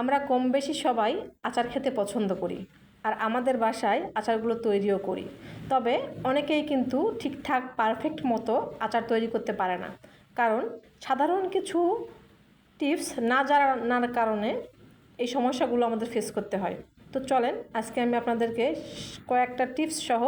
আমরা কম বেশি সবাই আচার খেতে পছন্দ করি আর আমাদের বাসায় আচারগুলো তৈরিও করি। তবে অনেকেই কিন্তু ঠিকঠাক পারফেক্ট মতো আচার তৈরি করতে পারে না। কারণ সাধারণ কিছু টিপস না জানার কারণে এই সমস্যাগুলো আমাদের ফেস করতে হয়। তো চলেন, আজকে আমি আপনাদেরকে কয়েকটা টিপস সহ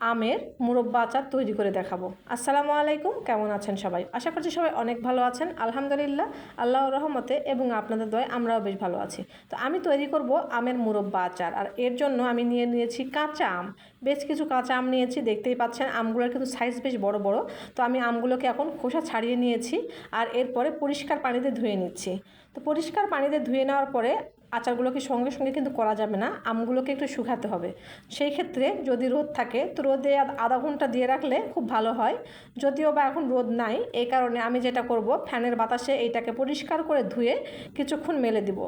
আমের মুরব্বা আচার তৈরি করে দেখাবো। আসসালামু আলাইকুম, কেমন আছেন সবাই? আশা করছি সবাই অনেক ভালো আছেন। আলহামদুলিল্লাহ, আল্লাহর রহমতে এবং আপনাদের দয় আমরাও বেশ ভালো আছি। তো আমি তৈরি করব আমের মুরব্বা আচার, আর এর জন্য আমি নিয়ে নিয়েছি কাঁচা আম। বেশ কিছু কাঁচা আম নিয়েছি, দেখতেই পাচ্ছেন আমগুলোর কিন্তু সাইজ বেশ বড় বড়। তো আমি আমগুলোকে এখন খোসা ছাড়িয়ে নিয়েছি, আর এরপরে পরিষ্কার পানিতে ধুয়ে নিচ্ছি। তো পরিষ্কার পানিতে ধুয়ে নেওয়ার পরে আচারগুলোকে সঙ্গে সঙ্গে কিন্তু করা যাবে না, আমগুলোকে একটু শুকাতে হবে। সেই ক্ষেত্রে যদি রোদ থাকে, তো রোদে আধা ঘণ্টা দিয়ে রাখলে খুব ভালো হয়। যদিও বা এখন রোদ নাই, এই কারণে আমি যেটা করব, ফ্যানের বাতাসে এইটাকে পরিষ্কার করে ধুয়ে কিছুক্ষণ মেলে দিব।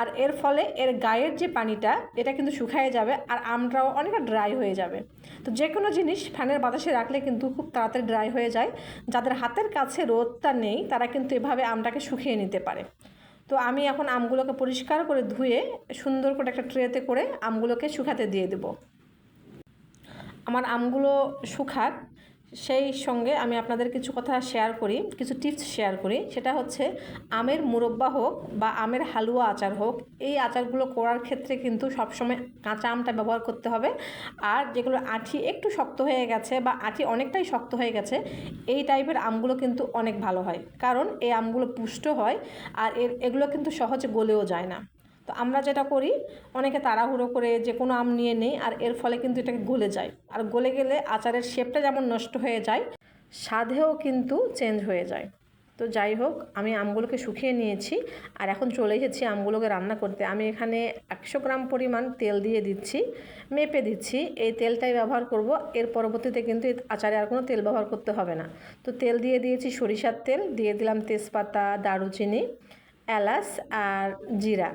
আর এর ফলে এর গায়ের যে পানিটা, এটা কিন্তু শুকায়ে যাবে আর আমটাও অনেকটা ড্রাই হয়ে যাবে। তো যে কোনো জিনিস ফ্যানের বাতাসে রাখলে কিন্তু খুব তাড়াতাড়ি ড্রাই হয়ে যায়। যাদের হাতের কাছে রোদটা নেই, তারা কিন্তু এভাবে আমটাকে শুকিয়ে নিতে পারে। তো আমি এখন আমগুলোকে পরিষ্কার করে ধুয়ে সুন্দর করে একটা ট্রেতে করে আমগুলোকে শুকাতে দিয়ে দেব। আমার আমগুলো শুকাক সেই সঙ্গে আমি আপনাদের কিছু কথা শেয়ার করি, কিছু টিপস শেয়ার করি। সেটা হচ্ছে, আমের মুরব্বা হোক বা আমের হালুয়া আচার হোক, এই আচারগুলো করার ক্ষেত্রে কিন্তু সবসময় কাঁচা আমটা ব্যবহার করতে হবে। আর যেগুলো আঠি একটু শক্ত হয়ে গেছে বা আঠি অনেকটাই শক্ত হয়ে গেছে, এই টাইপের আমগুলো কিন্তু অনেক ভালো হয়। কারণ এই আমগুলো পুষ্ট হয় আর এর, এগুলো কিন্তু সহজে গলেও যায় না। তো আমরা যেটা করি, অনেকে তাড়াহুড়ো করে যে কোনো আম নিয়ে নেই আর এর ফলে কিন্তু এটাকে গলে যায়। আর গলে গেলে আচারের শেপটা যেমন নষ্ট হয়ে যায়, স্বাদেও কিন্তু চেঞ্জ হয়ে যায়। তো যাই হোক, আমি আমগুলোকে শুকিয়ে নিয়েছি আর এখন চলে এসেছি আমগুলোকে রান্না করতে। আমি এখানে একশো গ্রাম পরিমাণ তেল দিয়ে দিচ্ছি, মেপে দিচ্ছি। এই তেলটাই ব্যবহার করব। এর পরবর্তীতে কিন্তু আচারে আর কোনো তেল ব্যবহার করতে হবে না। তো তেল দিয়ে দিয়েছি সরিষার তেল, দিয়ে দিলাম তেজপাতা, দারুচিনি, এলাচ আর জিরা।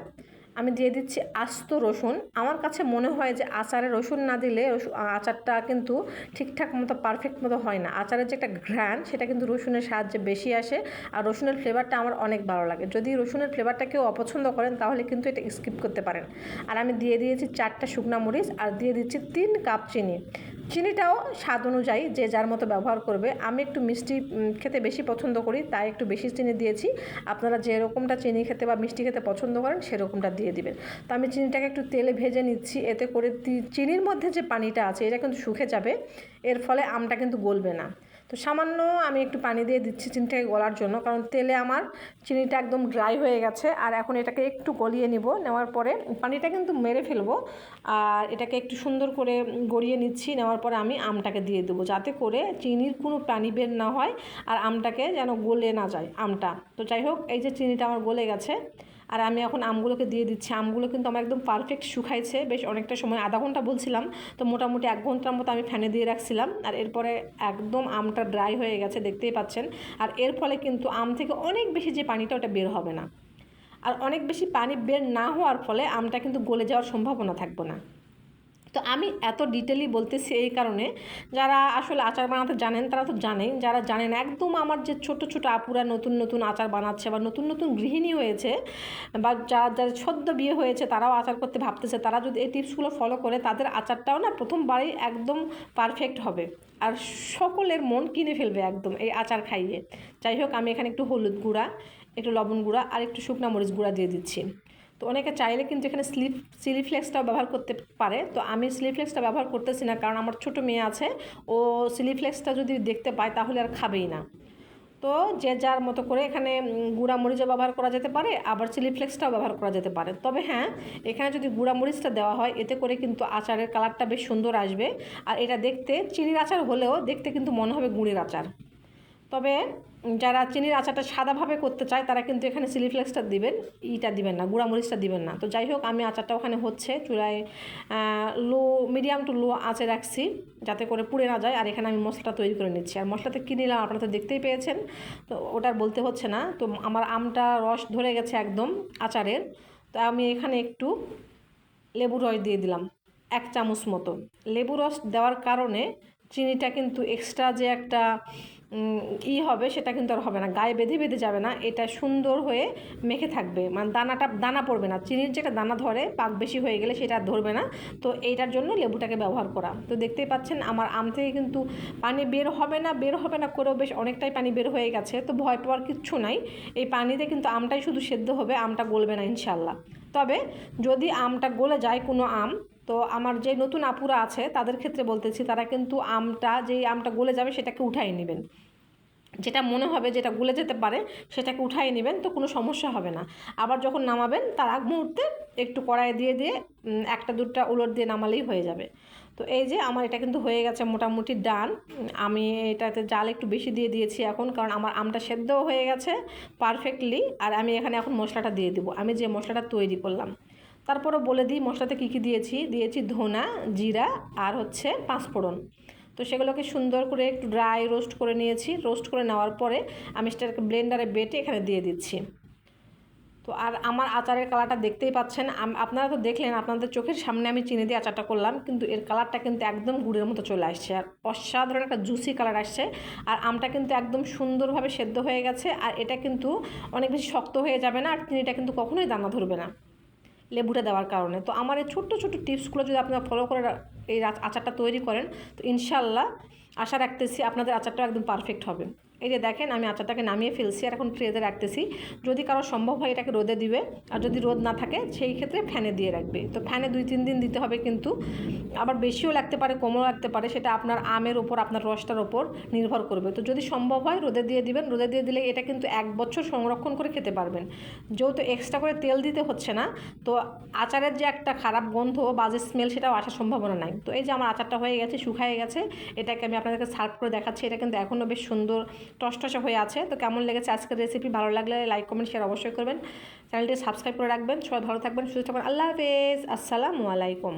আমি দিয়ে দিচ্ছি আস্ত রসুন। আমার কাছে মনে হয় যে আচারে রসুন না দিলে আচারটা কিন্তু ঠিকঠাক মতো পারফেক্ট মতো হয় না। আচারের যে একটা ঘ্রাণ, সেটা কিন্তু রসুনের সাহায্যে বেশি আসে আর রসুনের ফ্লেভারটা আমার অনেক ভালো লাগে। যদি রসুনের ফ্লেভারটা কেউ অপছন্দ করেন, তাহলে কিন্তু এটা স্কিপ করতে পারেন। আর আমি দিয়ে দিয়েছি চারটা শুকনা মরিচ আর দিয়ে দিচ্ছি তিন কাপ চিনি। চিনিটাও স্বাদ অনুযায়ী যে যার মতো ব্যবহার করবে। আমি একটু মিষ্টি খেতে বেশি পছন্দ করি, তাই একটু বেশি চিনি দিয়েছি। আপনারা যেরকমটা চিনি খেতে বা মিষ্টি খেতে পছন্দ করেন, সেরকমটা দিয়ে দিবেন। তো আমি চিনিটাকে একটু তেলে ভেজে নিচ্ছি, এতে করে চিনির মধ্যে যে পানিটা আছে, এটা কিন্তু শুকে যাবে। এর ফলে আমটা কিন্তু গলবে না। তো সামান্য আমি একটু পানি দিয়ে দিচ্ছি চিনিটাকে গলার জন্য, কারণ তেলে আমার চিনিটা একদম ড্রাই হয়ে গেছে। আর এখন এটাকে একটু গলিয়ে নিব, নেওয়ার পরে পানিটা কিন্তু মেরে ফেলব। আর এটাকে একটু সুন্দর করে গড়িয়ে নিচ্ছি, নেওয়ার পরে আমি আমটাকে দিয়ে দেবো, যাতে করে চিনির কোনো পানি বের না হয় আর আমটাকে যেন গলে না যায়, আমটা। তো যাই হোক, এই যে চিনিটা আমার গলে গেছে আর আমি এখন আমগুলোকে দিয়ে দিচ্ছি। আমগুলো কিন্তু আমার একদম পারফেক্ট শুকাইছে। বেশ অনেকটা সময়, আধা ঘণ্টা বলছিলাম। তো মোটামুটি এক ঘণ্টার মতো আমি ফ্যানে দিয়ে রাখছিলাম। আর এরপরে একদম আমটা ড্রাই হয়ে গেছে, দেখতেই পাচ্ছেন। আর এর ফলে কিন্তু আম থেকে অনেক বেশি যে পানিটা, ওটা বের হবে না। আর অনেক বেশি পানি বের না হওয়ার ফলে আমটা কিন্তু গলে যাওয়ার সম্ভাবনা থাকবে না। তো আমি এত ডিটেলি বলতেছি এই কারণে, যারা আসলে আচার বানাতে জানেন তারা তো জানেন যারা জানেন একদম আমার যে ছোট ছোট আপুরা নতুন নতুন আচার বানাচ্ছে বা নতুন নতুন গৃহিণী হয়েছে বা যারা যারা সদ্য বিয়ে হয়েছে তারাও আচার করতে ভাবতেছে, তারা যদি এই টিপসগুলো ফলো করে তাদের আচারটাও না প্রথমবারেই একদম পারফেক্ট হবে। আর সকলের মন কিনে ফেলবে একদম এই আচার খাইয়ে। যাই হোক, আমি এখানে একটু হলুদ গুঁড়া, একটু লবণ গুঁড়া আর একটু শুকনা মরিচ গুঁড়া দিয়ে দিচ্ছি। তো অনেকে চাইলে কিন্তু এখানে স্লিপ, চিলি ফ্লেক্সটাও ব্যবহার করতে পারে। তো আমি স্লিপ ফ্লেক্সটা ব্যবহার করতেছি না, কারণ আমার ছোটো মেয়ে আছে। ও চিলি ফ্লেক্সটা যদি দেখতে পায় তাহলে আর খাবেই না। তো যে যার মতো করে এখানে গুঁড়া মরিচও ব্যবহার করা যেতে পারে, আবার চিলি ফ্লেক্সটাও ব্যবহার করা যেতে পারে। তবে হ্যাঁ এখানে যদি গুঁড়া মরিচটা দেওয়া হয়, এতে করে কিন্তু আচারের কালারটা বেশ সুন্দর আসবে। আর এটা দেখতে চিনির আচার হলেও দেখতে কিন্তু মনে হবে গুঁড়ের আচার। তবে যারা চিনির আচারটা সাদাভাবে করতে চায়, তারা কিন্তু এখানে চিলি ফ্লেক্সটা দিবেন, ইটা দিবেন না, গুঁড়ামরিচটা দিবেন না। তো যাই হোক, আমি আচারটা ওখানে হচ্ছে চুলায় লো মিডিয়াম টু লো আঁচে রাখছি, যাতে করে পুড়ে না যায়। আর এখানে আমি মশলাটা তৈরি করে নিচ্ছি। আর মশলাতে কী নিলাম আপনারা তো দেখতেই পেয়েছেন, তো ওটার বলতে হচ্ছে না। তো আমার আমটা রস ধরে গেছে একদম আচারের। তো আমি এখানে একটু লেবু রস দিয়ে দিলাম, এক চামচ মতো। লেবু রস দেওয়ার কারণে চিনিটা কিন্তু এক্সট্রা যে একটা ই হবে, সেটা কিন্তু আর হবে না। গায়ে বেঁধে বেঁধে যাবে না, এটা সুন্দর হয়ে মেখে থাকবে। মানে দানাটা, দানা পড়বে না। চিনির যেটা দানা ধরে, পাক বেশি হয়ে গেলে সেটা আর ধরবে না। তো এইটার জন্য লেবুটাকে ব্যবহার করা। তো দেখতেই পাচ্ছেন, আমার আম থেকে কিন্তু পানি বের হবে না, বের হবে না করেও বেশ অনেকটাই পানি বের হয়ে গেছে। তো ভয় পাওয়ার কিচ্ছু নাই। এই পানিতে কিন্তু আমটাই শুধু সেদ্ধ হবে, আমটা গলবে না ইনশাল্লাহ তবে যদি আমটা গলে যায় কোনো আম তো আমার যে নতুন আপুরা আছে, তাদের ক্ষেত্রে বলতেছি, তারা কিন্তু আমটা, যেই আমটা গলে যাবে সেটাকে উঠাই নেবেন। যেটা মনে হবে যেটা গলে যেতে পারে, সেটাকে উঠাই নেবেন, তো কোনো সমস্যা হবে না। আবার যখন নামাবেন, তার আগ মুহূর্তে একটু কড়াইয়ে দিয়ে দিয়ে একটা দুটা উলট দিয়ে নামালেই হয়ে যাবে। তো এই যে আমার এটা কিন্তু হয়ে গেছে মোটামুটি ডান। আমি এটাতে জাল একটু বেশি দিয়ে দিয়েছি এখন, কারণ আমার আমটা সেদ্ধও হয়ে গেছে পারফেক্টলি, আর আমি এখানে এখন মশলাটা দিয়ে দিব। আমি যে মশলাটা তৈরি করলাম তারপরে বলে দিই, মশলাতে কী কী দিয়েছি? দিয়েছি ধনা, জিরা আর হচ্ছে পাঁচফোড়ন। তো সেগুলোকে সুন্দর করে একটু ড্রাই রোস্ট করে নিয়েছি। রোস্ট করে নেওয়ার পরে আমি সেটাকে ব্লেন্ডারে বেটে এখানে দিয়ে দিচ্ছি। তো আর আমার আচারের কালারটা দেখতেই পাচ্ছেন। আপনারা তো দেখলেন, আপনাদের চোখের সামনে আমি চিনি দিয়ে আচারটা করলাম, কিন্তু এর কালারটা কিন্তু একদম গুড়ের মতো চলে আসছে। আর অসাধারণ একটা জুসি কালার আসছে। আর আমটা কিন্তু একদম সুন্দরভাবে সেদ্ধ হয়ে গেছে। আর এটা কিন্তু অনেক বেশি শক্ত হয়ে যাবে না, আর চিনিটা কিন্তু কখনোই দানা ধরবে না। লেবুটা দেওয়ার কারণে। তো আমার এই ছোট্ট ছোট্ট টিপসগুলো যদি আপনারা ফলো করে এই আচারটা তৈরি করেন, তো ইনশাল্লাহ আশা রাখতেছি আপনাদের আচারটা একদম পারফেক্ট হবে। এই যে দেখেন, আমি আচারটাকে নামিয়ে ফেলছি আর এখন ফ্রিজে রাখতেছি। যদি কারও সম্ভব হয় এটাকে রোদে দিবে, আর যদি রোদ না থাকে, সেই ক্ষেত্রে ফ্যানে দিয়ে রাখবে। তো ফ্যানে দুই তিন দিন দিতে হবে কিন্তু। আবার বেশিও লাগতে পারে, কমও লাগতে পারে, সেটা আপনার আমের ওপর, আপনার রসটার ওপর নির্ভর করবে। তো যদি সম্ভব হয়, রোদে দিয়ে দিবেন। রোদে দিয়ে দিলে এটা কিন্তু এক বছর সংরক্ষণ করে খেতে পারবেন। যেহেতু এক্সট্রা করে তেল দিতে হচ্ছে না, তো আচারের যে একটা খারাপ গন্ধ বাজে স্মেল সেটাও আসার সম্ভাবনা নাই। তো এই যে আমার আচারটা হয়ে গেছে, শুকায় গেছে, এটাকে আমি আপনাদেরকে সার্ভ করে দেখাচ্ছি। এটা কিন্তু এখনও বেশ সুন্দর টসটসে হয়ে আছে। তো কেমন লেগেছে আজকের রেসিপি ভালো লাগলে লাইক কমেন্ট শেয়ার অবশ্যই করবেন। চ্যানেলটি সাবস্ক্রাইব করে রাখবেন। সবাই ভালো থাকবেন, সুস্থ থাকবেন। আল্লাহ হাফেজ। আসসালামু আলাইকুম।